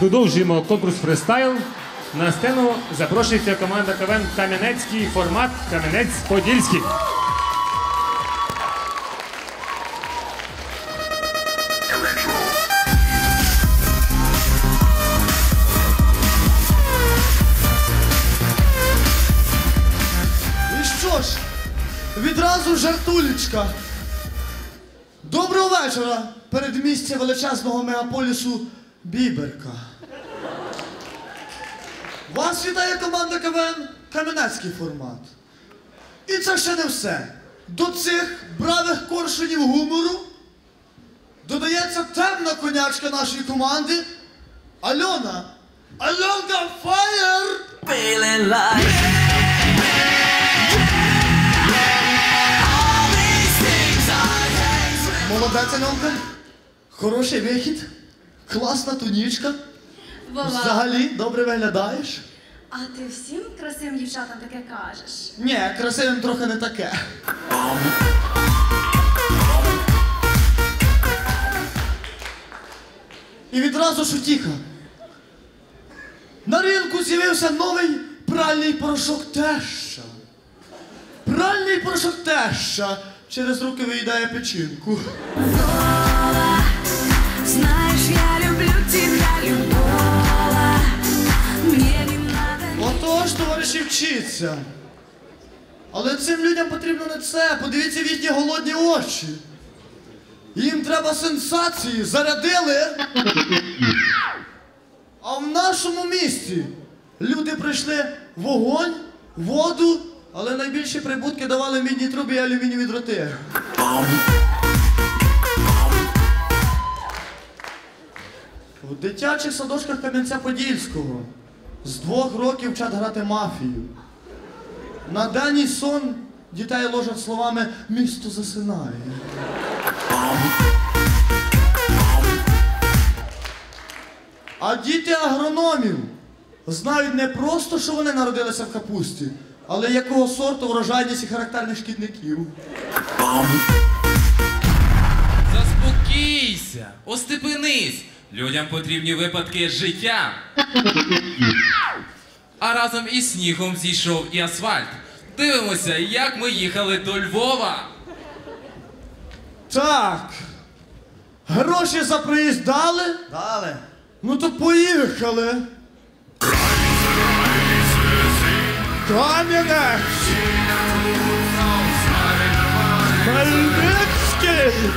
Продовжуємо конкурс фристайл. На сцену запрошується команда КВН Кам'янецький формат Кам'янець-Подільський. І що ж, відразу жартулечка. Доброго вечора, передмістя величезного мегаполісу Біберка. Вас вітає команда КВН Кам'янецький формат. І це ще не все. До цих бравих коршунів гумору додається темна конячка нашої команди Альона. Альонка Фаєр! feeling like. Молодець, Альонка. Хороший вихід. Класна тунічка. Вова, Взагалі добре виглядаєш. а ти всім красивим дівчатам таке кажеш? Ні, красивим трохи не таке. І відразу ж утіха. На ринку з'явився новий пральний порошок Теща. Пральний порошок Теща через руки виїдає печінку. Знаешь, товариші, вчіться. Але цим людям потрібно не це. Подивіться в їхні голодні очі. Їм треба сенсації. Зарядили. А в нашому місті люди прийшли вогонь, воду, але найбільші прибутки давали мідні труби і алюмінієві дроти. В дитячих садочках Кам'янця-Подільського з двох років вчать грати мафію. На денний сон дітей ложать словами місто засинає. А діти агрономів знають не просто, що вони народилися в капусті, але якого сорту врожайність і характерних шкідників. Заспокійся, остепенись. Людям потрібні випадки життя. А разом із снігом зійшов і асфальт. Дивимося, як ми їхали до Львова. Так. Гроші за проїзд дали? Дали. Ну то поїхали. Кам'янець! Хмельницький!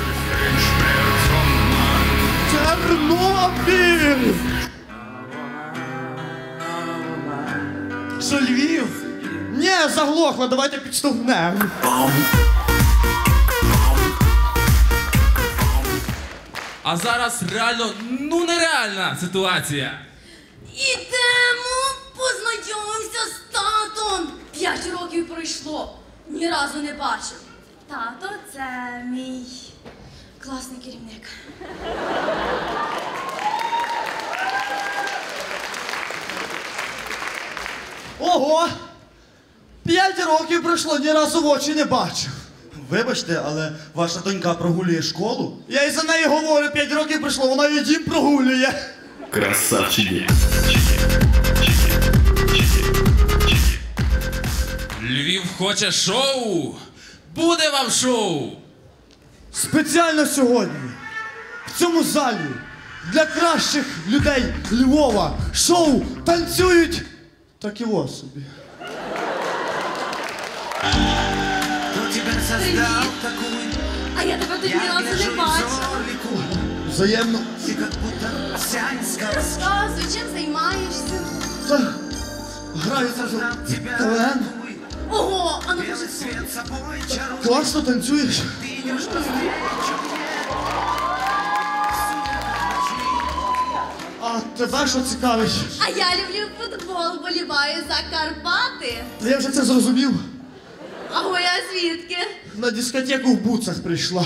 Тернопіль! Що Львів? Ні, заглохло, давайте підштовхнемо. А зараз реально, ну нереальна ситуація. Ідемо, познайомимося з татом. П'ять років пройшло, ні разу не бачив. Тато це мій класний керівник. Ого! П'ять років пройшло, ні разу в очі не бачив. Вибачте, але ваша донька прогулює школу? Я й за неї говорю, п'ять років пройшло, вона і дім прогулює. Красавчики. Львів хоче шоу. Буде вам шоу. Спеціально сьогодні в цьому залі для кращих людей Львова шоу танцюють так і ось собі. А я тебе тут ні разу не бачила. Взаємно. Розказуй, чим займаєшся? Та, граю в КВН. Ого, а ну кажи слово. Класно танцюєш. А тебе що цікавить? А я люблю футбол, боліваю за Карпати. Та я вже це зрозумів. А я звідки? На дискотеку в буцах прийшла.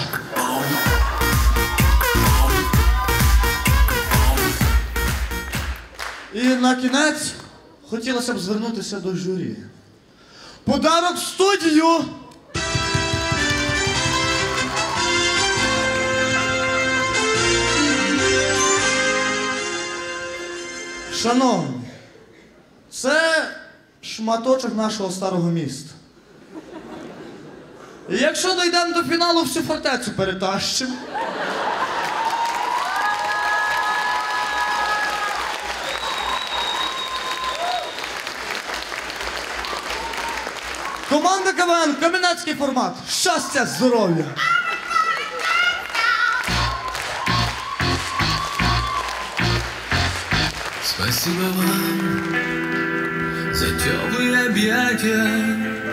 І на кінець хотілося б звернутися до журі. Подарок в студію! Шановні, це шматочок нашого старого міста. Якщо дійдемо до фіналу, всю фортецю перетащимо. Команда КВН, кам'янецький формат. Щастя, здоров'я! Спасибо вам за теплые объятия